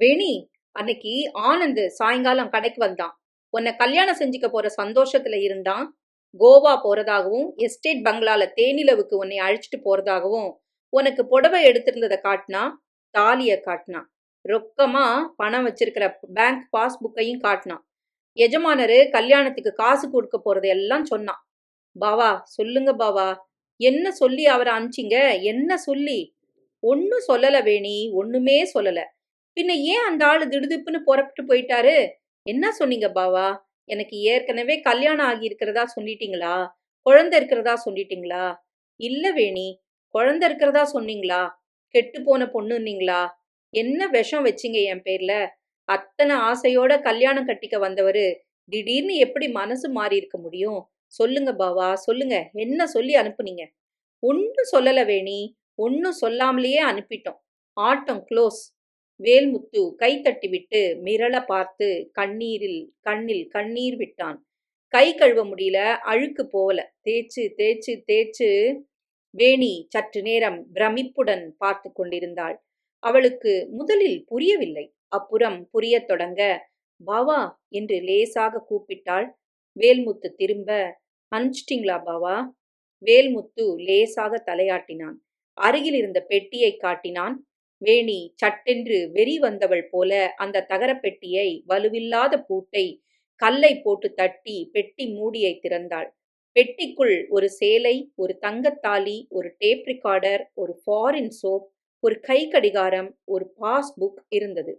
வேணி அன்னைக்கு ஆனந்த் சாயங்காலம் கடைக்கு வந்தான். உன்னை கல்யாணம் செஞ்சுக்க போற சந்தோஷத்துல இருந்தான். கோவா போறதாகவும் எஸ்டேட் பங்களால தேனிலவுக்கு உன்னை அழைச்சிட்டு போறதாகவும் உனக்கு புடவை எடுத்திருந்ததை காட்டினா தாலிய காட்டினான். ரொக்கமா பணம் வச்சிருக்கிற பேங்க் பாஸ்புக்கையும் காட்டினான். எஜமானரு கல்யாணத்துக்கு காசு கொடுக்க போறது எல்லாம் சொன்னான். பாவா சொல்லுங்க பாவா. என்ன சொல்லி அவரை அனுப்பிச்சிங்க? என்ன சொல்லி? ஒன்னும் சொல்லல வேணி ஒண்ணுமே சொல்லல. பின்ன ஏன் அந்த ஆளு திடுதிப்புன்னு புறப்பட்டு போயிட்டாரு? என்ன சொன்னீங்க பாவா? எனக்கு ஏற்கனவே கல்யாணம் ஆகி இருக்கிறதா சொல்லிட்டீங்களா? குழந்தை இருக்கிறதா சொல்லிட்டீங்களா? இல்ல வேணி குழந்தை இருக்கிறதா சொன்னீங்களா? கெட்டு போன பொண்ணுன்னீங்களா? என்ன விஷம் வச்சிங்க என் பேர்ல? அத்தனை ஆசையோட கல்யாணம் கட்டிக்க வந்தவரு திடீர்னு எப்படி மனசு மாறி இருக்க முடியும்? சொல்லுங்க பாவா சொல்லுங்க. என்ன சொல்லி அனுப்புனீங்க? ஒன்னும் சொல்லல வேணி ஒன்னும் சொல்லாமலேயே அனுப்பிட்டோம். ஆட்டம் க்ளோஸ் வேல்முத்து கை தட்டிவிட்டு மிரள பார்த்து கண்ணீரில் கண்ணில் கண்ணீர் விட்டான். கை கழுவ முடியல அழுக்கு போகல. தேய்ச்சு தேய்ச்சு தேய்ச்சு வேணி சற்று நேரம் பிரமிப்புடன் பார்த்து கொண்டிருந்தாள். அவளுக்கு முதலில் புரியவில்லை. அப்புறம் புரியத் தொடங்க பாவா என்று லேசாக கூப்பிட்டாள். வேல்முத்து திரும்ப அனுப்பிச்சிட்டிங்களா பாவா? வேல்முத்து லேசாக தலையாட்டினான். அருகில் இருந்த பெட்டியை காட்டினான். வேணி சட்டென்று வெறி வந்தவள் போல அந்த தகரப்பெட்டியை வலுவில்லாத பூட்டை கல்லை போட்டு தட்டி பெட்டி மூடியை திறந்தாள். பெட்டிக்குள் ஒரு சேலை ஒரு தங்கத்தாலி ஒரு டேப் ரிகார்டர் ஒரு ஃபாரின் சோப் ஒரு கை கடிகாரம் ஒரு பாஸ்புக் இருந்தது.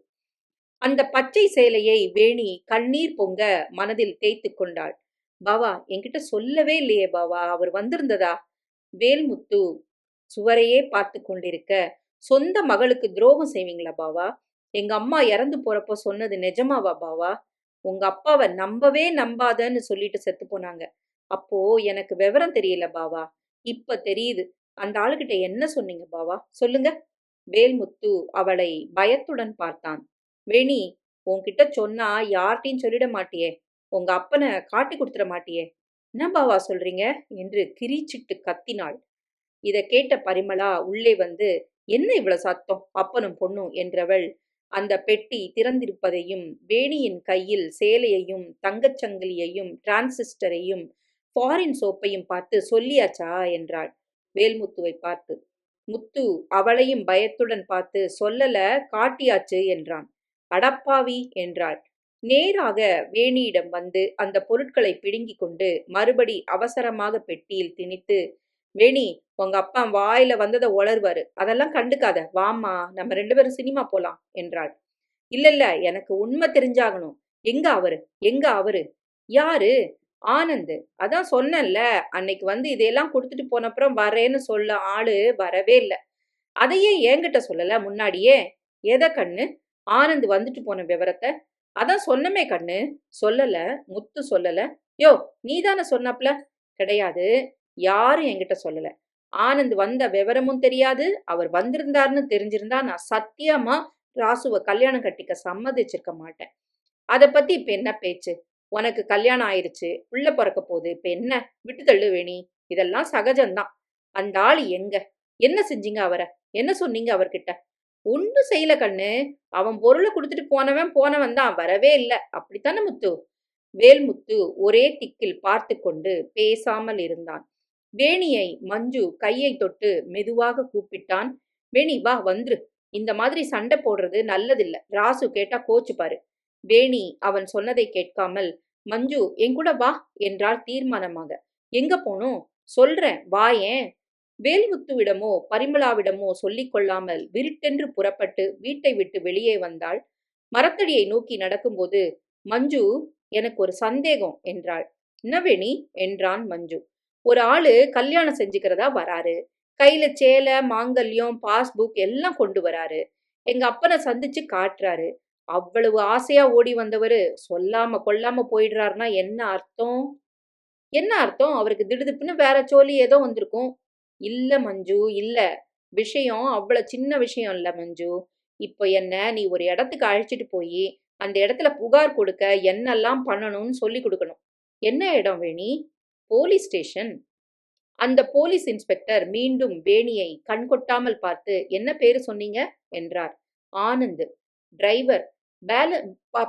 அந்த பச்சை சேலையை வேணி கண்ணீர் பொங்க மனதில் தேய்த்து கொண்டாள். பாவா என்கிட்ட சொல்லவே இல்லையே பாவா அவர் வந்திருந்ததா? வேல்முத்து சுவரையே பார்த்து கொண்டிருக்க சொந்த மகளுக்கு துரோகம் செய்வீங்களா பாவா? எங்க அம்மா இறந்து போறப்போ சொன்னது நிஜமாவா பாவா? உங்க அப்பாவை நம்பவே நம்பாதன்னு சொல்லிட்டு செத்து போனாங்க. அப்போ எனக்கு விவரம் தெரியல பாவா. இப்ப தெரியுது. அந்த ஆளுகிட்ட என்ன சொன்னீங்க பாவா? சொல்லுங்க. வேல்முத்து அவளை பயத்துடன் பார்த்தான். வேணி உன்கிட்ட சொன்னா யார்கிட்டயும் சொல்லிட மாட்டியே. உங்க அப்பனை காட்டி கொடுத்துட மாட்டியே. என்ன பாவா சொல்றீங்க? என்று கிரீச்சிட்டு கத்தினாள். இதை கேட்ட பரிமளா உள்ளே வந்து என்ன இவ்வளவு சத்தம்? அப்பனும் பொண்ணும் என்றவள் அந்த பெட்டி திறந்திருப்பதையும் வேணியின் கையில் சேலையையும் தங்கச் சங்கிலியையும் டிரான்சிஸ்டரையும் ஃபாரின் சோப்பையும் பார்த்து சொல்லியாச்சா? என்றாள். வேல்முத்துவை பார்த்து முத்து அவளையும் பயத்துடன் பார்த்து சொல்லல காட்டியாச்சு என்றான். அடப்பாவி என்றாள். நேராக வேணியிடம் வந்து அந்த பொருட்களை பிடுங்கிக் கொண்டு மறுபடி அவசரமாக பெட்டியில் திணித்து வேணி உங்க அப்பா வாயில வந்ததை உளர்வாரு அதெல்லாம் கண்டுக்காத. வாம்மா நம்ம ரெண்டு பேரும் சினிமா போலாம் என்றாள். இல்ல இல்ல எனக்கு உண்மை தெரிஞ்சாகணும். எங்க அவரு? எங்க அவரு? யாரு? ஆனந்த். அதான் சொன்னேன்ல அன்னைக்கு வந்து இதையெல்லாம் கொடுத்துட்டு போனப்புறம் வரேன்னு சொல்ல ஆளு வரவே இல்லை. அதையே என்கிட்ட சொல்லல முன்னாடியே. எதை கண்ணு? ஆனந்த் வந்துட்டு போன விவரத்தை. அதான் சொன்னமே கண்ணு. சொல்லல முத்து சொல்லல. யோ நீ தானே சொன்னப்ல? கிடையாது. யாரும் என்கிட்ட சொல்லல. ஆனந்த் வந்த விவரமும் தெரியாது. அவர் வந்திருந்தாருன்னு தெரிஞ்சிருந்தா நான் சத்தியமா ராசுவை கல்யாணம் கட்டிக்க சம்மதிச்சிருக்க மாட்டேன். அதை பத்தி இப்ப என்ன பேச்சு? உனக்கு கல்யாணம் ஆயிருச்சு. உள்ள பிறக்க போகுது. இப்ப என்ன? விட்டு வேணி. இதெல்லாம் சகஜம்தான். அந்த ஆள் எங்க? என்ன செஞ்சீங்க அவரை? என்ன சொன்னீங்க அவர்கிட்ட? ஒன்றும் செய்யல கண்ணு. அவன் பொருளை கொடுத்துட்டு போனவன் போனவன் தான். வரவே இல்லை. அப்படித்தானே முத்து? வேல்முத்து ஒரே திக்கில் பார்த்து கொண்டு பேசாமல் இருந்தான். வேணியை மஞ்சு கையை தொட்டு மெதுவாக கூப்பிட்டான். வேணி வா வந்துரு. இந்த மாதிரி சண்டை போடுறது நல்லதில்ல. ராசு கேட்டா கோச்சுப்பாரு. வேணி அவன் சொன்னதை கேட்காமல் மஞ்சு என் கூட வா என்றால் தீர்மானமாக. எங்க போனோம் சொல்றேன் வாயேன் வேல்முத்துவிடமோ பரிமளாவிடமோ சொல்லிக் கொள்ளாமல் விருட்டென்று புறப்பட்டு வீட்டை விட்டு வெளியே வந்தாள். மரத்தடியை நோக்கி நடக்கும்போது மஞ்சு எனக்கு ஒரு சந்தேகம் என்றாள். என்ன வேணி? என்றான் மஞ்சு. ஒரு ஆளு கல்யாணம் செஞ்சுக்கிறதா வராரு. கையில சேலை மாங்கல்யம் பாஸ்புக் எல்லாம் கொண்டு வராரு. எங்க அப்பனை சந்திச்சு காட்டுறாரு. அவ்வளவு ஆசையா ஓடி வந்தவர் சொல்லாம கொல்லாம போயிடுறாருன்னா என்ன அர்த்தம்? என்ன அர்த்தம்? அவருக்கு திடுதிப்புன்னு வேற சோழி ஏதோ வந்திருக்கும். இல்ல மஞ்சு இல்ல. விஷயம் அவ்வளவு சின்ன விஷயம் இல்ல மஞ்சு. இப்போ என்ன? நீ ஒரு இடத்துக்கு அழைச்சிட்டு போய் அந்த இடத்துல புகார் கொடுக்க என்னெல்லாம் பண்ணணும்னு சொல்லி கொடுக்கணும். என்ன இடம் வேணி? Police station. அந்த போலீஸ் இன்ஸ்பெக்டர் மீண்டும் வேணியை கண்கொட்டாமல் பார்த்து என்ன பேரு சொன்னீங்க? என்றார். ஆனந்த். டிரைவர். பேல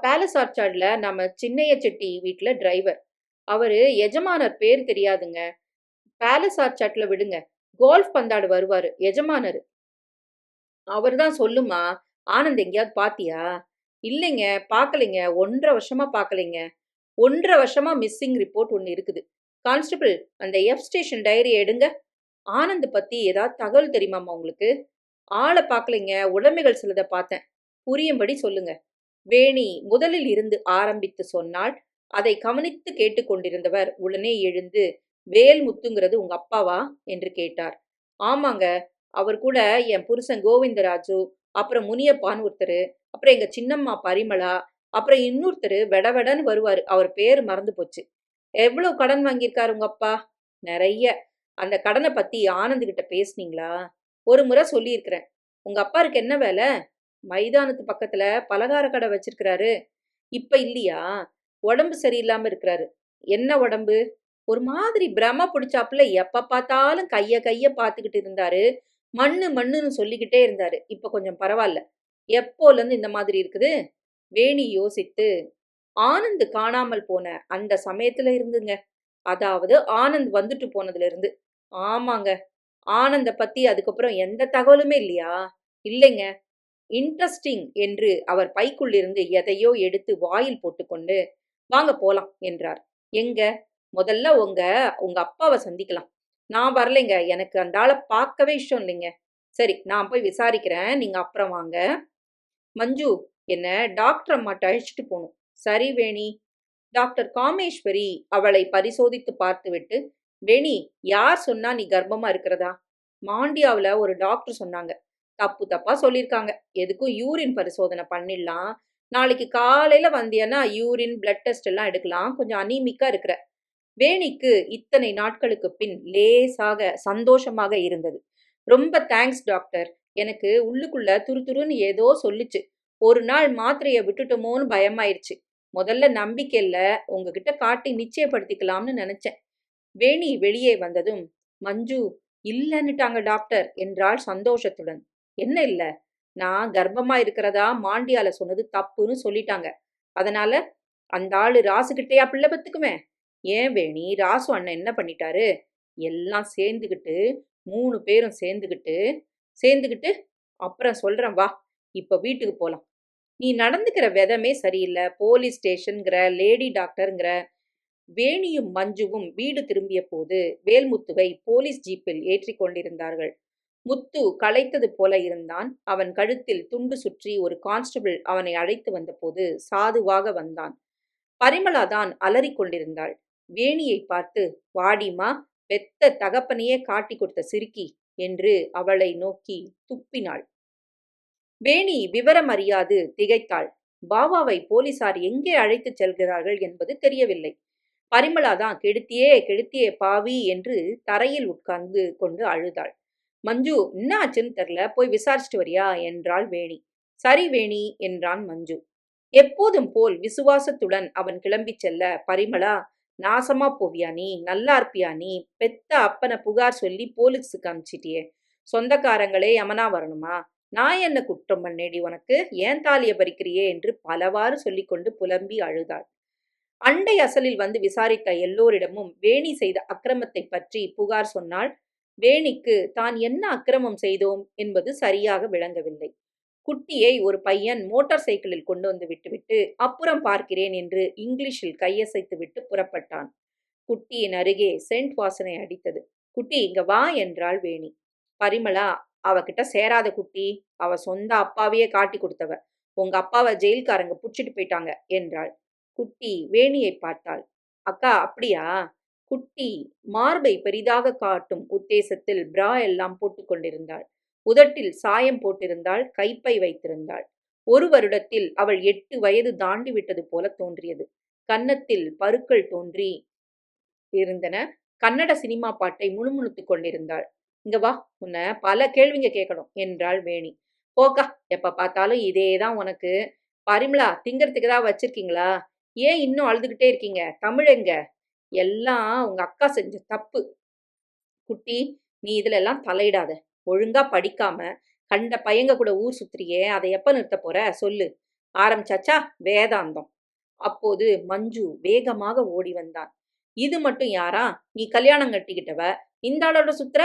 பேலஸ் ஆர்ச்சார்ட்ல நம்ம சின்னைய செட்டி வீட்டில் டிரைவர். அவரு எஜமானர் பேர் தெரியாதுங்க. பேலஸ் ஆர்ச்சார்ட்ல விடுங்க. கோல்ஃப் பந்தாடு வருவாரு எஜமானர். அவர் தான் சொல்லுமா ஆனந்த் எங்கேயாவது பாத்தியா? இல்லைங்க பார்க்கலைங்க ஒன்றரை வருஷமா பார்க்கலைங்க ஒன்றரை வருஷமா மிஸ்ஸிங் ரிப்போர்ட் ஒன்று இருக்குது. கான்ஸ்டபிள் அந்த எஃப் ஸ்டேஷன் டைரி எடுங்க. ஆனந்த் பத்தி ஏதாவது தகவல் தெரியுமாம்மா உங்களுக்கு? ஆளை பார்க்கலைங்க உடைமைகள் சிலதை பார்த்தேன். புரியும்படி சொல்லுங்க. வேணி முதலில் இருந்து ஆரம்பித்து சொன்னால் அதை கவனித்து கேட்டுக்கொண்டிருந்தவர் உடனே எழுந்து வேல் முத்துங்கிறது உங்க அப்பாவா? என்று கேட்டார். ஆமாங்க அவர் கூட என் புருஷன் கோவிந்தராஜு அப்புறம் முனியப்பான்னு ஒருத்தர் அப்புறம் எங்க சின்னம்மா பரிமளா அப்புறம் இன்னொருத்தர் வெடவெடன்னு வருவார். அவர் பேர் மறந்து போச்சு. எவ்வளவு கடன் வாங்கியிருக்காரு உங்க அப்பா? நிறைய. அந்த கடனை பத்தி ஆனந்த் கிட்ட பேசுனீங்களா? ஒரு முறை சொல்லியிருக்கிறேன். உங்க அப்பாருக்கு என்ன வேலை? மைதானத்து பக்கத்துல பலகார கடை வச்சிருக்கிறாரு. இப்ப இல்லையா? உடம்பு சரியில்லாம இருக்கிறாரு. என்ன உடம்பு? ஒரு மாதிரி பிரம பிடிச்சாப்புல எப்ப பார்த்தாலும் கைய கைய பார்த்துக்கிட்டு இருந்தாரு. மண்ணு மண்ணுன்னு சொல்லிக்கிட்டே இருந்தாரு. இப்ப கொஞ்சம் பரவாயில்ல. எப்போல இருந்து இந்த மாதிரி இருக்குது? வேணி யோசித்து ஆனந்த் காணாமல் போன அந்த சமயத்துல இருந்துங்க. அதாவது ஆனந்த் வந்துட்டு போனதுல இருந்து. ஆமாங்க. ஆனந்த பத்தி அதுக்கப்புறம் எந்த தகவலுமே இல்லையா? இல்லைங்க. இன்ட்ரெஸ்டிங் என்று அவர் பைக்குள்ளிருந்து எதையோ எடுத்து வாயில் போட்டுக்கொண்டு வாங்க போலாம் என்றார். எங்க? முதல்ல உங்க உங்க அப்பாவை சந்திக்கலாம். நான் வரலைங்க. எனக்கு அந்த ஆளை பார்க்கவே இஷ்டம் இல்லைங்க. சரி நான் போய் விசாரிக்கிறேன். நீங்க அப்புறம் வாங்க. மஞ்சு என்ன டாக்டர் அம்மாட்ட அழைச்சிட்டு போகணும். சரி வேணி. டாக்டர் காமேஸ்வரி அவளை பரிசோதித்து பார்த்துவிட்டு வேணி யார் சொன்னா நீ கர்ப்பமா இருக்கிறதா? மாண்டியாவில் ஒரு டாக்டர் சொன்னாங்க. தப்பு தப்பா சொல்லியிருக்காங்க எதுக்கும் யூரின் பரிசோதனை பண்ணிடலாம். நாளைக்கு காலையில வந்தியன்னா யூரின் பிளட் டெஸ்ட் எல்லாம் எடுக்கலாம். கொஞ்சம் அனீமிக்கா இருக்கிற. வேணிக்கு இத்தனை நாட்களுக்கு பின் லேசாக சந்தோஷமாக இருந்தது. ரொம்ப தேங்க்ஸ் டாக்டர். எனக்கு உள்ளுக்குள்ள துருதுருன்னு ஏதோ சொல்லுச்சு. ஒரு நாள் மாத்திரையை விட்டுட்டோமோன்னு பயமாயிருச்சு. முதல்ல நம்பிக்கையில் உங்ககிட்ட காட்டி நிச்சயப்படுத்திக்கலாம்னு நினைச்சேன். வேணி வெளியே வந்ததும் மஞ்சு இல்லன்னுட்டாங்க டாக்டர் என்றாள் சந்தோஷத்துடன். என்ன இல்ல? நான் கர்ப்பமா இருக்கிறதா மாண்டியால சொன்னது தப்புன்னு சொல்லிட்டாங்க. அதனால அந்த ஆளு ராசுகிட்டயா பிள்ளை பத்துக்குமே? ஏன் வேணி? ராசு அண்ணன் என்ன பண்ணிட்டாரு? எல்லாம் சேர்ந்துக்கிட்டு மூணு பேரும் சேர்ந்துக்கிட்டு சேர்ந்துக்கிட்டு அப்புறம் சொல்றேன் வா இப்ப வீட்டுக்கு போலாம். நீ நடந்துக்கிற விதமே சரியில்லை. போலீஸ் ஸ்டேஷனுங்கிற லேடி டாக்டருங்கிற வேணியும் மஞ்சுவும் வீடு திரும்பிய போது வேல்முத்துவை போலீஸ் ஜீப்பில் ஏற்றிக் கொண்டிருந்தார்கள். முத்து களைத்தது போல இருந்தான். அவன் கழுத்தில் துண்டு சுற்றி ஒரு கான்ஸ்டபிள் அவனை அழைத்து வந்தபோது சாதுவாக வந்தான். பரிமளா தான் அலறிக் கொண்டிருந்தாள். வேணியை பார்த்து வாடிமா பெத்த தகப்பனையே காட்டி கொடுத்த சிறுக்கி என்று அவளை நோக்கி துப்பினாள். வேணி விவரம் அறியாது திகைத்தாள். பாபாவை போலீசார் எங்கே அழைத்துச் செல்கிறார்கள் என்பது தெரியவில்லை. பரிமளா தான் கெடுத்தியே கெடுத்தியே பாவி என்று தரையில் உட்கார்ந்து கொண்டு அழுதாள். மஞ்சு என்ன ஆச்சுன்னு தெரில போய் விசாரிச்சுட்டு வரியா? என்றாள் வேணி. சரி வேணி என்றான் மஞ்சு. எப்போதும் போல் விசுவாசத்துடன் அவன் கிளம்பி செல்ல பரிமளா நாசமா போவியா நீ? நல்லா இருப்பியா நீ? பெத்த அப்பனை புகார் சொல்லி போலீஸுக்கு அமிச்சிட்டியே. சொந்தக்காரங்களே யமனா வரணுமா? நான் என்ன குற்றம் பண்ணேடி உனக்கு? ஏன் தாலியை பறிக்கிறியே? என்று பலவாறு சொல்லிக்கொண்டு புலம்பி அழுதாள். அண்டை அசலில் வந்து விசாரித்த எல்லோரிடமும் வேணி செய்த அக்கிரமத்தை பற்றி புகார் சொன்னால் வேணிக்கு தான் என்ன அக்கிரமம் செய்தோம்? என்பது சரியாக விளங்கவில்லை. குட்டியை ஒரு பையன் மோட்டார் சைக்கிளில் கொண்டு வந்து விட்டுவிட்டு அப்புறம் பார்க்கிறேன் என்று இங்கிலீஷில் கையசைத்து விட்டு புறப்பட்டான். குட்டியின் அருகே சென்ட் வாசனை அடித்தது. குட்டி இங்க வா என்றாள் வேணி. பரிமளா அவகிட்ட சேராத குட்டி அவ சொந்த அப்பாவையே காட்டி கொடுத்தவ. உங்க அப்பாவை ஜெயில்காரங்க புடிச்சிட்டு போயிட்டாங்க என்றாள். குட்டி வேணியை பார்த்தாள். அக்கா அப்படியா? குட்டி மார்பை பெரிதாக காட்டும் உத்தேசத்தில் பிரா எல்லாம் போட்டுக்கொண்டிருந்தாள் உதட்டில் சாயம் போட்டிருந்தாள் கைப்பை வைத்திருந்தாள். ஒரு வருடத்தில் அவள் எட்டு வயது தாண்டி விட்டது போல தோன்றியது. கன்னத்தில் பருக்கள் தோன்றி இருந்தன. கன்னட சினிமா பாட்டை முணுமுணுத்துக் கொண்டிருந்தாள். இங்க வா உன்னை பல கேள்விங்க கேட்கணும் என்றாள் வேணி. போக்கா எப்ப பார்த்தாலும் இதே தான் உனக்கு. பரிமளா திங்கறதுக்கு தான் வச்சிருக்கீங்களா? ஏன் இன்னும் அழுதுகிட்டே இருக்கீங்க? தமிழங்க எல்லாம் உங்க அக்கா செஞ்ச தப்பு. குட்டி நீ இதுல எல்லாம் தலையிடாத. ஒழுங்கா படிக்காம கண்ட பையங்க கூட ஊர் சுத்துறியே அதை எப்ப நிறுத்த போற? சொல்லு. ஆரம்பிச்சாச்சா? வேதாந்தம். அப்போது மஞ்சு வேகமாக ஓடி வந்தான். இது மட்டும் யாரா? நீ கல்யாணம் கட்டிக்கிட்டவ. இந்த ஆளோட சுத்துற?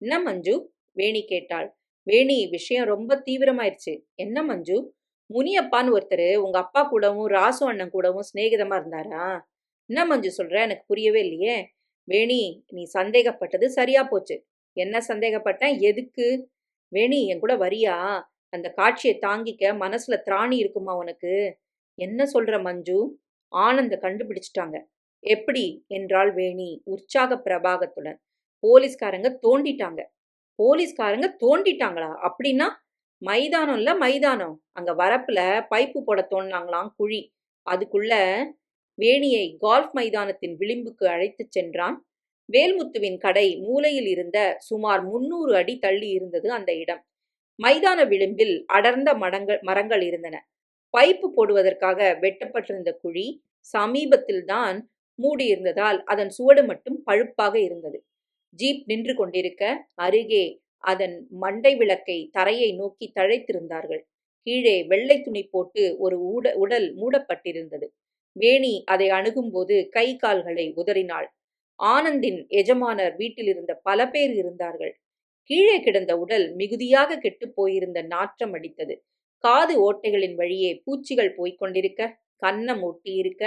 என்ன மஞ்சு? வேணி கேட்டாள். வேணி விஷயம் ரொம்ப தீவிரமாயிருச்சு. என்ன மஞ்சு? முனியப்பான்னு ஒருத்தர் உங்க அப்பா கூடவும் ராசு அண்ணன் கூடவும் சிநேகிதமா இருந்தாரா? என்ன மஞ்சு சொல்ற? எனக்கு புரியவே இல்லையே. வேணி நீ சந்தேகப்பட்டது சரியா போச்சு. என்ன சந்தேகப்பட்டேன் எதுக்கு? வேணி என் கூட வரியா? அந்த காட்சியை தாங்கிக்க மனசுல திராணி இருக்குமா உனக்கு? என்ன சொல்ற மஞ்சு? ஆனந்த கண்டுபிடிச்சிட்டாங்க. எப்படி? என்றாள் வேணி உற்சாக பிரபாகத்துடன். போலீஸ்காரங்க தோண்டிட்டாங்க. போலீஸ்காரங்க தோண்டிட்டாங்களா? அப்படின்னா மைதானம்ல மைதானம். அங்க வரப்புல பைப்பு போட தோண்டினாங்களாம் குழி. அதுக்குள்ள வேணியை கால்ஃப் மைதானத்தின் விளிம்புக்கு அழைத்துச் சென்றான். வேல்முத்துவின் கடை மூலையில் இருந்த சுமார் முன்னூறு அடி தள்ளி இருந்தது அந்த இடம். மைதான விளிம்பில் அடர்ந்த மடங்கள் மரங்கள் இருந்தன. பைப்பு போடுவதற்காக வெட்டப்பட்டிருந்த குழி சமீபத்தில்தான் மூடியிருந்ததால் அதன் சுவடு மட்டும் பழுப்பாக இருந்தது. ஜீப் நின்று கொண்டிருக்க அருகே அதன் மண்டை விளக்கை தரையை நோக்கி தழைத்திருந்தார்கள். கீழே வெள்ளை துணி போட்டு ஒரு ஊட உடல் மூடப்பட்டிருந்தது. வேணி அதை அணுகும்போது கை கால்களை உதறினாள். ஆனந்தின் எஜமானர் வீட்டில் இருந்த பல பேர் இருந்தார்கள். கீழே கிடந்த உடல் மிகுதியாக கெட்டுப் போயிருந்த நாற்றம் அடித்தது. காது ஓட்டைகளின் வழியே பூச்சிகள் போய்க் கொண்டிருக்க கன்னம் ஒட்டியிருக்க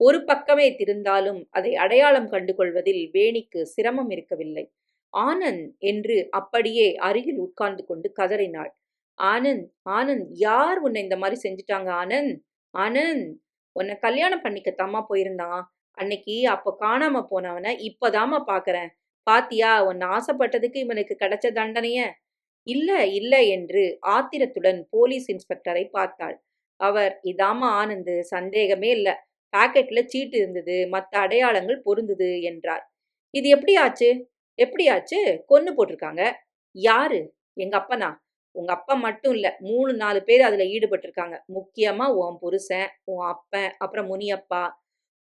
ஒரு பக்கமே திருந்தாலும் அதை அடையாளம் கண்டு கொள்வதில் வேணிக்கு சிரமம் இருக்கவில்லை. ஆனந்த் என்று அப்படியே அருகில் உட்கார்ந்து கொண்டு கதறினாள். ஆனந்த் ஆனந்த் யார் உன்னை இந்த மாதிரி செஞ்சுட்டாங்க ஆனந்த்? ஆனந்த் உன்னை கல்யாணம் பண்ணிக்கத்தாம்மா போயிருந்தான். அன்னைக்கு அப்ப காணாம போனவனை இப்பதாம்மா பாக்குறேன் பாத்தியா உன்னை ஆசைப்பட்டதுக்கு இவனுக்கு கிடைச்ச தண்டனைய? இல்ல இல்ல என்று ஆத்திரத்துடன் போலீஸ் இன்ஸ்பெக்டரை பார்த்தாள். அவர் இதாம்மா ஆனந்து சந்தேகமே இல்லை. பாக்கெட்ல சீட்டு இருந்தது மற்ற அடையாளங்கள் பொருந்தது என்றார். இது எப்படி ஆச்சு? எப்படி ஆச்சு? கொன்னு போட்டிருக்காங்க. யாரு? எங்க அப்பனா? உங்க அப்பா மட்டும் இல்ல மூணு நாலு பேர் அதுல ஈடுபட்டிருக்காங்க. முக்கியமா உன் புருஷன் உன் அப்பன் அப்புறம் முனியப்பா.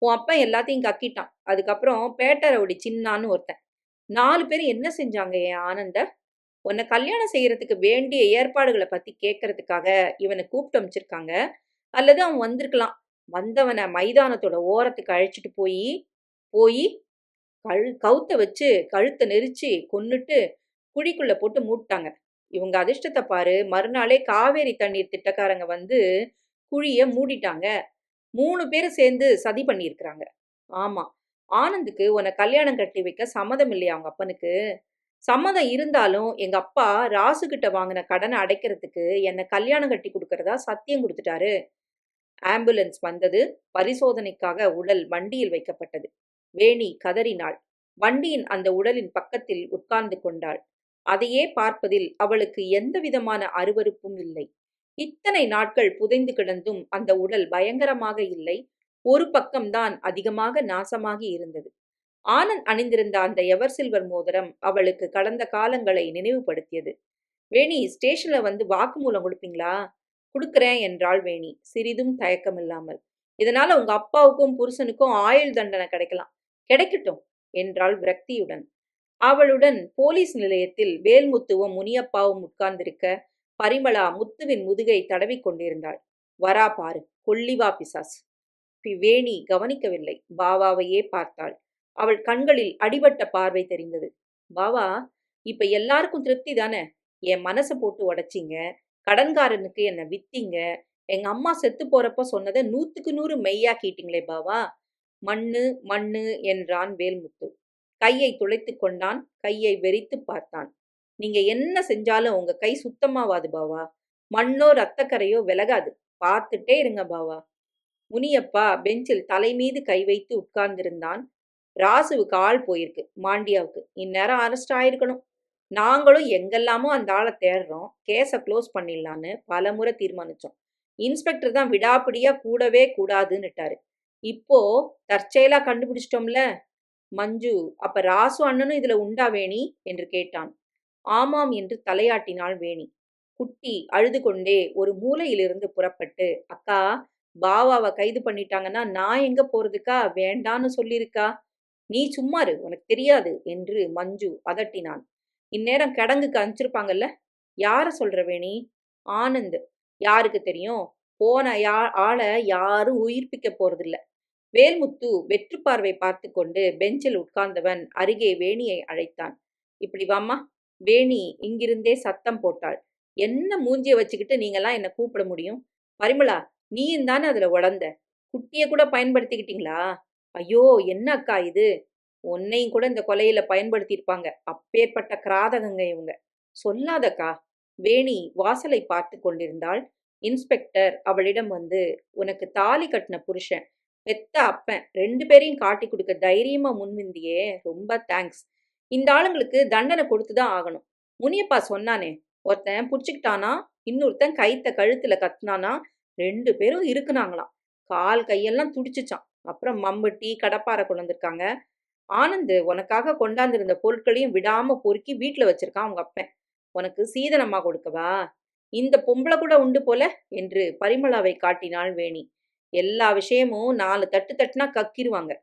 உன் அப்பன் எல்லாத்தையும் கக்கிட்டான். அதுக்கப்புறம் பேட்டரவுடி சின்னான்னு ஒருத்தன். நாலு பேர் என்ன செஞ்சாங்க என் ஆனந்த? உன்னை கல்யாணம் செய்யறதுக்கு வேண்டிய ஏற்பாடுகளை பத்தி கேட்கறதுக்காக இவனை கூப்பிட்டு அமைச்சிருக்காங்க. அல்லது அவன் வந்திருக்கலாம். வந்தவனை மைதானத்தோட ஓரத்துக்கு அழைச்சிட்டு போய் போய் கழு கவுத்த வச்சு கழுத்தை நெரிச்சு கொன்னுட்டு குழிக்குள்ள போட்டு மூட்டாங்க. இவங்க அதிர்ஷ்டத்தை பாரு மறுநாளே காவேரி தண்ணீர் திட்டக்காரங்க வந்து குழிய மூடிட்டாங்க. மூணு பேரும் சேர்ந்து சதி பண்ணியிருக்கிறாங்க. ஆமா ஆனந்துக்கு உன்னை கல்யாணம் கட்டி வைக்க சம்மதம் இல்லையா அவங்க அப்பனுக்கு? சம்மதம் இருந்தாலும் எங்க அப்பா ராசு கிட்ட வாங்கின கடனை அடைக்கிறதுக்கு என்னை கல்யாணம் கட்டி கொடுக்கறதா சத்தியம் கொடுத்துட்டாரு. ஆம்புலன்ஸ் வந்தது. பரிசோதனைக்காக உடல் வண்டியில் வைக்கப்பட்டது. வேணி கதறினாள். வண்டியின் அந்த உடலின் பக்கத்தில் உட்கார்ந்து கொண்டாள். அதையே பார்ப்பதில் அவளுக்கு எந்த விதமான அருவருப்பும் இல்லை. இத்தனை நாட்கள் புதைந்து கிடந்தும் அந்த உடல் பயங்கரமாக இல்லை. ஒரு பக்கம்தான் அதிகமாக நாசமாகி இருந்தது. ஆனந்த் அணிந்திருந்த அந்த எவர் சில்வர் மோதிரம் அவளுக்கு கடந்த காலங்களை நினைவுபடுத்தியது. வேணி ஸ்டேஷன்ல வந்து வாக்குமூலம் கொடுப்பீங்களா? கொடுக்கறேன் என்றாள் வேணி. சிறிதும் தயக்கமில்லாமல். இதனால உங்க அப்பாவுக்கும் புருஷனுக்கும் ஆயுள் தண்டனை கிடைக்கலாம். கிடைக்கட்டும் என்றாள் விரக்தியுடன். அவளுடன் போலீஸ் நிலையத்தில் வேல்முத்துவும் முனியப்பாவும் உட்கார்ந்திருக்க பரிமளா முத்துவின் முதுகை தடவிக் கொண்டிருந்தாள். வரா பாரு கொள்ளிவா பிசாஸ் பி- வேணி கவனிக்கவில்லை. பாவாவையே பார்த்தாள். அவள் கண்களில் அடிபட்ட பார்வை தெரிந்தது. பாவா இப்ப எல்லாருக்கும் திருப்தி தானே? என் மனசை போட்டு உடைச்சிங்க. கடன்காரனுக்கு என்னை வித்தீங்க. எங்க அம்மா செத்து போறப்ப சொன்னதை நூத்துக்கு நூறு மெய்யாக்கிட்டீங்களே பாவா. மண்ணு மண்ணு என்றான் வேல்முத்து. கையை துளைத்து கொண்டான் கையை வெறித்து பார்த்தான். நீங்க என்ன செஞ்சாலும் உங்க கை சுத்தமாவாது பாவா. மண்ணோ ரத்தக்கரையோ விலகாது. பார்த்துட்டே இருங்க பாவா. முனியப்பா பெஞ்சில் தலை மீது கை வைத்து உட்கார்ந்திருந்தான். ராசுவுக்கு ஆள் போயிருக்கு மாண்டியாவுக்கு. இந்நேரம் அரெஸ்ட் ஆயிருக்கணும். நாங்களும் எங்கெல்லாமோ அந்த ஆளை தேடுறோம். கேஸை க்ளோஸ் பண்ணிடலான்னு பலமுறை தீர்மானித்தோம் இன்ஸ்பெக்டர் தான் விடாப்பிடியாக கூடவே கூடாதுன்னுட்டாரு. இப்போ தற்செயலா கண்டுபிடிச்சிட்டோம்ல? மஞ்சு அப்ப ராசு அண்ணனும் இதுல உண்டா வேணி? என்று கேட்டான். ஆமாம் என்று தலையாட்டினாள் வேணி. குட்டி அழுது கொண்டே ஒரு மூலையிலிருந்து புறப்பட்டு அக்கா பாவாவை கைது பண்ணிட்டாங்கன்னா நான் எங்க போறதுக்கா? வேண்டான்னு சொல்லியிருக்கா? நீ சும்மாரு உனக்கு தெரியாது என்று மஞ்சு அதட்டினான். இந்நேரம் கிடங்குக்கு அனுப்பிச்சிருப்பாங்கல்ல? யார சொல்ற வேணி? ஆனந்த். யாருக்கு தெரியும்? போன யா ஆளை யாரும் உயிர்ப்பிக்க போறதில்ல. வேல்முத்து வெற்று பார்வை பார்த்து கொண்டு பெஞ்சில் உட்கார்ந்தவன் அருகே வேணியை அழைத்தான். இப்படி வாம்மா. வேணி இங்கிருந்தே சத்தம் போட்டாள். என்ன மூஞ்சிய வச்சுக்கிட்டு நீங்கெல்லாம் என்ன கூப்பிட முடியும்? பரிமளா நீயும் தானே அதுல உடந்த? குட்டிய கூட பயன்படுத்திக்கிட்டீங்களா? ஐயோ என்ன அக்கா இது? உன்னையும் கூட இந்த கொலையில பயன்படுத்தியிருப்பாங்க. அப்பேற்பட்ட கிராதகங்க இவங்க. சொல்லாதக்கா. வேணி வாசலை பார்த்து கொண்டிருந்தாள். இன்ஸ்பெக்டர் அவளிடம் வந்து உனக்கு தாலி கட்டின புருஷன். பெத்த அப்பன். ரெண்டு பேரையும் காட்டி கொடுக்க தைரியமா முன்விந்தியே. ரொம்ப தேங்க்ஸ். இந்த ஆளுங்களுக்கு தண்டனை கொடுத்துதான் ஆகணும். முனியப்பா சொன்னானே ஒருத்தன் புடிச்சுக்கிட்டானா? இன்னொருத்தன் கைத்த கழுத்துல கத்துனானா? ரெண்டு பேரும் இருக்குனாங்களாம். கால் கையெல்லாம் துடிச்சுச்சான் அப்புறம் மம்பட்டி கடப்பாரை கொண்டு வந்திருக்காங்க. ஆனந்த் உனக்காக கொண்டாந்திருந்த பொருட்களையும் விடாம பொறுக்கி வீட்டுல வச்சிருக்கான் அவங்க அப்பன். உனக்கு சீதனமா கொடுக்கவா? இந்த பொம்பளை கூட உண்டு போல? என்று பரிமளாவை காட்டினாள் வேணி. எல்லா விஷயமும் நாலு தட்டு தட்டுனா கக்கிருவாங்க.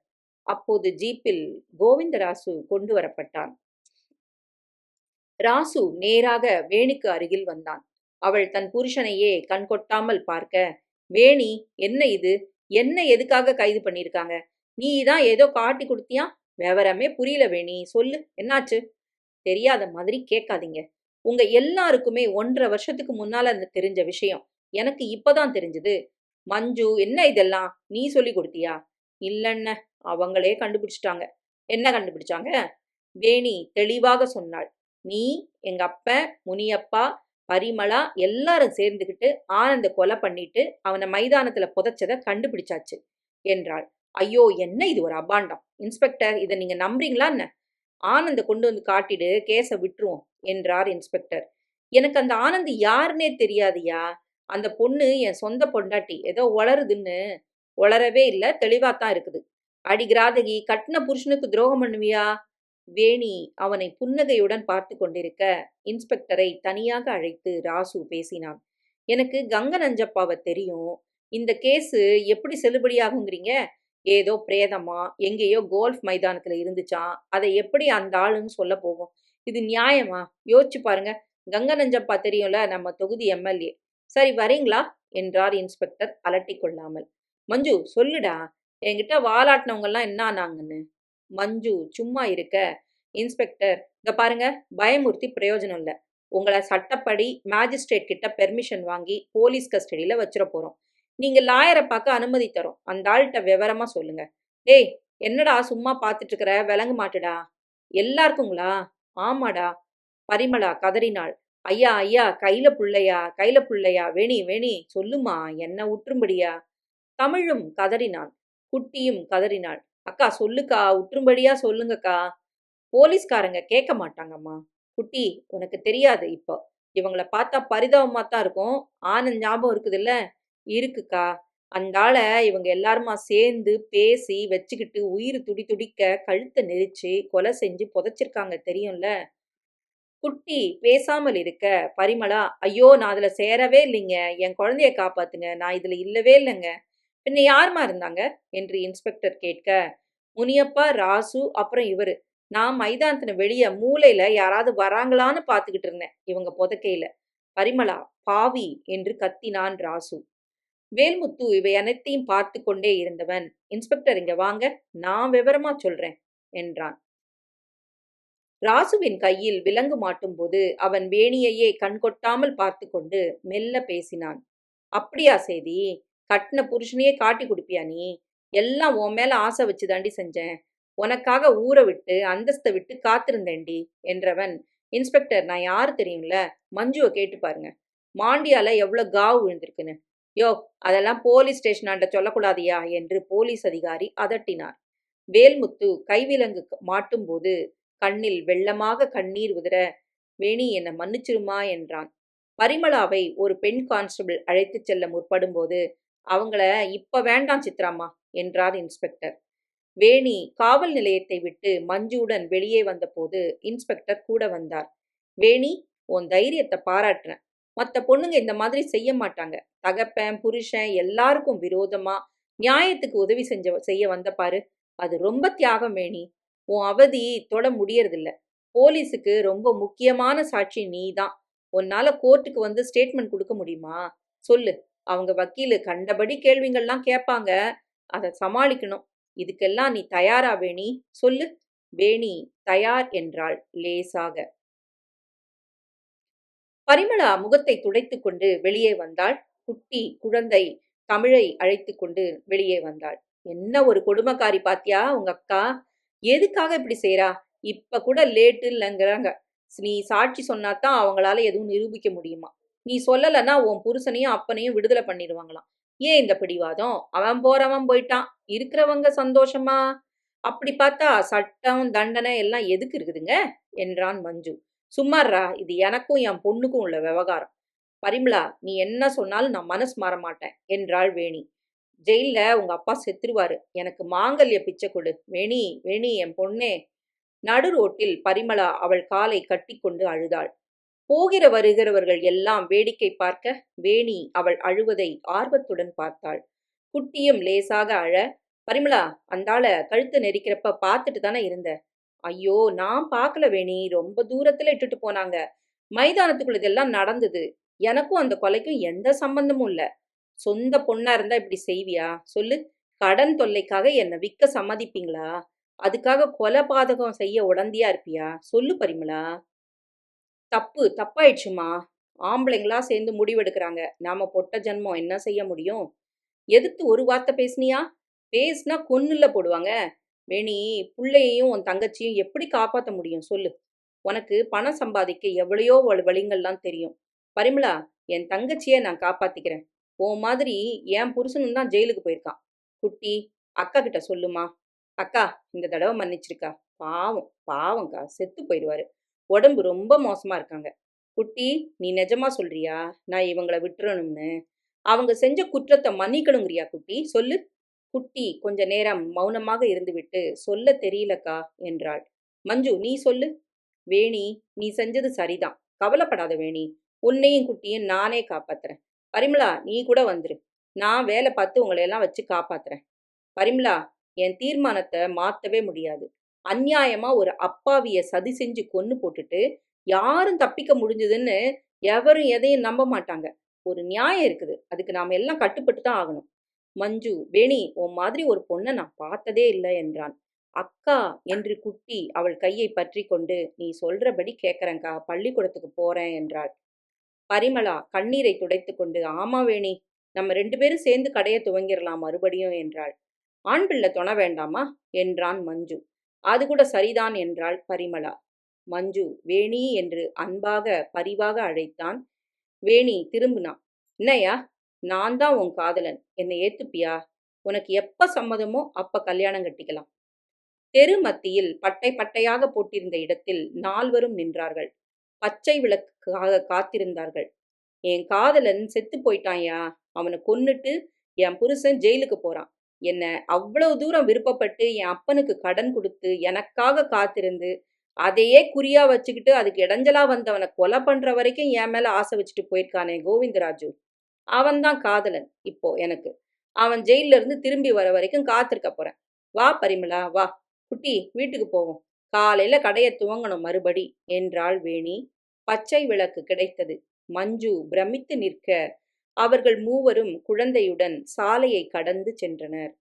அப்போது ஜீப்பில் கோவிந்தராசு கொண்டு வரப்பட்டான். ராசு நேராக வேணிக்கு அருகில் வந்தான். அவள் தன் புருஷனையே கண் கொட்டாமல் பார்க்க வேணி என்ன இது? என்ன எதுக்காக கைது பண்ணியிருக்காங்க? நீ தான் ஏதோ காட்டி கொடுத்தியா? விவரமே புரியல வேணி. சொல்லு. என்னாச்சு? தெரியாத மாதிரி கேட்காதீங்க. உங்க எல்லாருக்குமே ஒன்றரை வருஷத்துக்கு முன்னால அந்த தெரிஞ்ச விஷயம். எனக்கு இப்பதான் தெரிஞ்சது. மஞ்சு என்ன இதெல்லாம்? நீ சொல்லி கொடுத்தியா? இல்லைன்ன அவங்களே கண்டுபிடிச்சிட்டாங்க. என்ன கண்டுபிடிச்சாங்க? வேணி தெளிவாக சொன்னாள். நீ எங்க அப்ப முனியப்பா பரிமளா எல்லாரும் சேர்ந்துக்கிட்டு ஆனந்த கொலை பண்ணிட்டு அவனை மைதானத்துல புதைச்சதை கண்டுபிடிச்சாச்சு என்றாள். ஐயோ என்ன இது ஒரு அபாண்டம்? இன்ஸ்பெக்டர் இதை நீங்க நம்புறீங்களா என்ன? ஆனந்த கொண்டு வந்து காட்டிடு கேஸை விட்டுருவோம் என்றார் இன்ஸ்பெக்டர். எனக்கு அந்த ஆனந்த் யாருன்னே தெரியாதியா? அந்த பொண்ணு என் சொந்த பொண்டாட்டி ஏதோ உளருதுன்னு உளரவே இல்லை தெளிவாத்தான் இருக்குது. அடி கிராதகி கட்டின புருஷனுக்கு துரோகம் பண்ணுவியா? வேணி அவனை புன்னகையுடன் பார்த்து கொண்டிருக்க இன்ஸ்பெக்டரை தனியாக அழைத்து ராசு பேசினான். எனக்கு கங்க நஞ்சப்பாவை தெரியும். இந்த கேஸு எப்படி செல்லுபடியாகுங்கிறீங்க? ஏதோ பிரேதமா எங்கேயோ கோல்ஃப் மைதானத்துல இருந்துச்சான் அதை எப்படி அந்த ஆளுன்னு சொல்ல போகும் இது நியாயமா? யோசிச்சு பாருங்க. கங்க நஞ்சப்பா தெரியும்ல நம்ம தொகுதி எம்எல்ஏ. சரி வரீங்களா? என்றார் இன்ஸ்பெக்டர் அலட்டி கொள்ளாமல். மஞ்சு சொல்லுடா. என்கிட்ட வாலாட்டினவங்கெல்லாம் என்ன ஆனாங்கன்னு மஞ்சு சும்மா இருக்க. இன்ஸ்பெக்டர் இங்க பாருங்க பயமுறுத்தி பிரயோஜனம் இல்லை. உங்களை சட்டப்படி மேஜிஸ்ட்ரேட் கிட்ட பெர்மிஷன் வாங்கி போலீஸ் கஸ்டடியில் வச்சிட போகிறோம் நீங்க லாயரை பார்க்க அனுமதி தரோம். அந்த ஆள்கிட்ட விவரமா சொல்லுங்க. டேய் என்னடா சும்மா பார்த்துட்டு இருக்கிற விளங்க மாட்டுடா. எல்லாருக்குங்களா? ஆமாடா. பரிமளா கதறினாள். ஐயா ஐயா கையில புள்ளையா? கையில புள்ளையா? வேணி வேணி. சொல்லுமா என்ன உற்றும்படியா? தமிழும் கதறினான் குட்டியும் கதறினாள். அக்கா சொல்லுக்கா. உற்றும்படியா சொல்லுங்கக்கா. போலீஸ்காரங்க கேட்க மாட்டாங்கம்மா. குட்டி உனக்கு தெரியாது இப்போ. இவங்கள பார்த்தா பரிதாபமாக தான் இருக்கும். ஆனந்த் ஞாபகம் இருக்குதுல்ல? இருக்குக்கா. அந்தால இவங்க எல்லாருமா சேர்ந்து பேசி வச்சுக்கிட்டு உயிர் துடி துடிக்க கழுத்தை நெரிச்சு கொலை செஞ்சு புதைச்சிருக்காங்க தெரியும்ல? குட்டி பேசாமல் இருக்க. பரிமளா ஐயோ நான் அதுல சேரவே இல்லைங்க. என் குழந்தைய காப்பாத்துங்க. நான் இதுல இல்லவே இல்லைங்க. பின்ன யாருமா இருந்தாங்க? என்று இன்ஸ்பெக்டர் கேட்க முனியப்பா ராசு அப்புறம் இவர். நான் மைதானத்தின வெளிய மூலையில யாராவது வராங்களான்னு பார்த்துக்கிட்டு இருந்தேன் இவங்க புதைக்கையில. பரிமளா பாவி என்று கத்தினான் ராசு. வேல்முத்து இவை அனைத்தையும் பார்த்து கொண்டே இருந்தவன். இன்ஸ்பெக்டர் இங்க வாங்க நான் விவரமா சொல்றேன் என்றான். ராசுவின் கையில் விலங்கு மாட்டும் போது அவன் வேணியையே கண்கொட்டாமல் பார்த்து கொண்டு மெல்ல பேசினான். அப்படியா செய்தி கட்டின புருஷனையே காட்டி கொடுப்பியா நீ? எல்லாம் உன் மேல ஆசை வச்சு தாண்டி செஞ்சேன். உனக்காக ஊரை விட்டு அந்தஸ்தை விட்டு காத்திருந்தேன்டி என்றவன். இன்ஸ்பெக்டர் நான் யாரு தெரியும்ல? மஞ்சுவை கேட்டு பாருங்க. மாண்டியால எவ்வளவு காவு விழுந்திருக்குன்னு. யோ அதெல்லாம் போலீஸ் ஸ்டேஷனாண்ட சொல்லக்கூடாதியா? என்று போலீஸ் அதிகாரி அதட்டினார். வேல்முத்து கைவிலங்கு மாட்டும் போது கண்ணில் வெள்ளமாக கண்ணீர் உதிர வேணி என்னை மன்னிச்சிருமா? என்றான். பரிமளாவை ஒரு பெண் கான்ஸ்டபிள் அழைத்துச் செல்ல முற்படும்போது அவங்கள இப்ப வேண்டாம் சித்ராமா என்றார் இன்ஸ்பெக்டர். வேணி காவல் நிலையத்தை விட்டு மஞ்சுவுடன் வெளியே வந்தபோது இன்ஸ்பெக்டர் கூட வந்தார். வேணி உன் தைரியத்தை பாராட்டுறேன். மற்ற பொண்ணுங்க இந்த மாதிரி செய்ய மாட்டாங்க. தகப்பன் புருஷன் எல்லாருக்கும் விரோதமா நியாயத்துக்கு உதவி செஞ்ச செய்ய வந்த பாரு. அது ரொம்ப தியாகம் வேணி. உன் அவதி தொட முடியறதில்ல. போலீஸுக்கு ரொம்ப முக்கியமான சாட்சி நீ தான் உன்னால கோர்ட்டுக்கு வந்து ஸ்டேட்மெண்ட் கொடுக்க முடியுமா? சொல்லு. அவங்க வக்கீல் கண்டபடி கேள்விங்கள்லாம் கேட்பாங்க அதை சமாளிக்கணும். இதுக்கெல்லாம் நீ தயாரா வேணி. சொல்லு. வேணி தயார் என்றாள் லேசாக. பரிமளா முகத்தை துடைத்துக் கொண்டு வெளியே வந்தாள். குட்டி குழந்தை தமிழை அழைத்து கொண்டு வெளியே வந்தாள். என்ன ஒரு கொடுமக்காரி பாத்தியா உங்க அக்கா? எதுக்காக இப்படி செய்யறா இப்ப கூட லேட்டு இல்லைங்கிறாங்க. நீ சாட்சி சொன்னாதான் அவங்களால எதுவும் நிரூபிக்க முடியுமா? நீ சொல்லலைன்னா உன் புருஷனையும் அப்பனையும் விடுதலை பண்ணிடுவாங்களாம். ஏன் இந்த பிடிவாதம்? அவன் போறவன் போயிட்டான். இருக்கிறவங்க சந்தோஷமா? அப்படி பார்த்தா சட்டம் தண்டனை எல்லாம் எதுக்கு இருக்குதுங்க? என்றான் மஞ்சு. சும்மாறா இது எனக்கும் என் பொண்ணுக்கும் உள்ள விவகாரம். பரிமளா நீ என்ன சொன்னாலும் நான் மனசு மாற மாட்டேன் என்றாள் வேணி. ஜெயில்ல உங்க அப்பா செத்துருவாரு. எனக்கு மாங்கல்ய பிச்சை கொடு. வேணி வேணி என் பொண்ணே. நடு ரோட்டில் பரிமளா அவள் காலை கட்டிக்கொண்டு அழுதாள். போகிற வருகிறவர்கள் எல்லாம் வேடிக்கை பார்க்க வேணி அவள் அழுவதை ஆர்வத்துடன் பார்த்தாள். குட்டியும் லேசாக அழ பரிமளா அந்தாள கழுத்து நெரிக்கிறப்ப பார்த்துட்டு தானே இருந்த? ஐயோ நான் பார்க்கல வேணி. ரொம்ப தூரத்துல இட்டுட்டு போனாங்க. மைதானத்துக்குள்ள இதெல்லாம் நடந்தது. எனக்கும் அந்த கொலைக்கும் எந்த சம்பந்தமும் இல்ல. சொந்த பொண்ணா இருந்தா இப்படி செய்வியா? சொல்லு. கடன் தொல்லைக்காக என்னை விற்க சம்மதிப்பீங்களா? அதுக்காக கொலை பாதகம் செய்ய உடந்தியா இருப்பியா? சொல்லு பரிமளா. தப்பு. தப்பாயிடுச்சுமா. ஆம்பளைங்களா சேர்ந்து முடிவெடுக்கிறாங்க. நாம பொட்ட ஜன்மம் என்ன செய்ய முடியும்? எதிர்த்து ஒரு வார்த்தை பேசுனியா? பேசுனா கொன்னுல போடுவாங்க. வேணி பிள்ளையையும் உன் தங்கச்சியும் எப்படி காப்பாற்ற முடியும்? சொல்லு. உனக்கு பணம் சம்பாதிக்க எவ்வளையோ வழிங்கள்லாம் தெரியும். பரிமளா என் தங்கச்சியை நான் காப்பாத்திக்கிறேன். உன் மாதிரி என் புருஷனும் தான் ஜெயிலுக்கு போயிருக்கான். குட்டி அக்கா கிட்ட சொல்லுமா? அக்கா இந்த தடவை மன்னிச்சிருக்கா. பாவம் பாவம்க்கா. செத்து போயிடுவாரு உடம்பு ரொம்ப மோசமா இருக்காங்க. குட்டி நீ நிஜமா சொல்றியா? நான் இவங்கள விட்டுறணும்னு. அவங்க செஞ்ச குற்றத்தை மன்னிக்கணுங்கிறியா குட்டி? சொல்லு. குட்டி கொஞ்ச நேரம் மௌனமாக இருந்துவிட்டு சொல்ல தெரியலக்கா என்றாள். மஞ்சு நீ சொல்லு. வேணி நீ செஞ்சது சரிதான். கவலைப்படாத வேணி. உன்னையும் குட்டியும் நானே காப்பாத்துறேன். பரிமளா நீ கூட வந்துரு. நான் வேலை பார்த்து உங்களை எல்லாம் வச்சு காப்பாத்துறேன். பரிமளா என் தீர்மானத்தை மாத்தவே முடியாது. அந்நியாயமா ஒரு அப்பாவிய சதி செஞ்சு கொன்னு போட்டுட்டு யாரும் தப்பிக்க முடிஞ்சதுன்னு எவரும் எதையும் நம்ப மாட்டாங்க. ஒரு நியாயம் இருக்குது. அதுக்கு நாம எல்லாம் கட்டுப்பட்டு தான் ஆகணும். மஞ்சு வேணி உன் மாதிரி ஒரு பொண்ணை நான் பார்த்ததே இல்லை என்றான். அக்கா என்று குட்டி அவள் கையை பற்றி கொண்டு நீ சொல்றபடி கேட்கறங்கா பள்ளிக்கூடத்துக்கு போறேன் என்றாள். பரிமளா கண்ணீரை துடைத்து கொண்டு ஆமா வேணி நம்ம ரெண்டு பேரும் சேர்ந்து கடையை துவங்கிடலாம் மறுபடியும் என்றாள். ஆண் பிள்ளை துண வேண்டாமா? என்றான் மஞ்சு. அது கூட சரிதான் என்றாள் பரிமளா. மஞ்சு வேணி என்று அன்பாக பரிவாக அழைத்தான். வேணி திரும்பினான் என்னையா நான் தான் உன் காதலன். என்னை ஏத்துப்பியா? உனக்கு எப்ப சம்மதமோ அப்ப கல்யாணம் கட்டிக்கலாம். தெரு மத்தியில் பட்டை பட்டையாக போட்டிருந்த இடத்தில் நால்வரும் நின்றார்கள். பச்சை விளக்குக்காக காத்திருந்தார்கள். என் காதலன் செத்து போயிட்டான்யா அவனை கொன்னுட்டு என் புருஷன் ஜெயிலுக்கு போறான். என்ன அவ்வளவு தூரம் விருப்பப்பட்டு என் அப்பனுக்கு கடன் கொடுத்து எனக்காக காத்திருந்து அதையே குறியா வச்சுக்கிட்டு அதுக்கு இடைஞ்சலா வந்தவனை கொலை பண்ற வரைக்கும் என் மேல ஆசை வச்சுட்டு போயிருக்கானே கோவிந்தராஜு. அவன்தான் காதலன் இப்போ எனக்கு. அவன் ஜெயில்ல இருந்து திரும்பி வர வரைக்கும் காத்திருக்க போறேன். வா பரிமளா வா. குட்டி வீட்டுக்கு போவோம். காலையில கடையை துவங்கணும் மறுபடி என்றாள் வேணி. பச்சை விளக்கு கிடைத்தது. மஞ்சு பிரமித்து நிற்க. அவர்கள் மூவரும் குழந்தையுடன் சாலையை கடந்து சென்றனர்.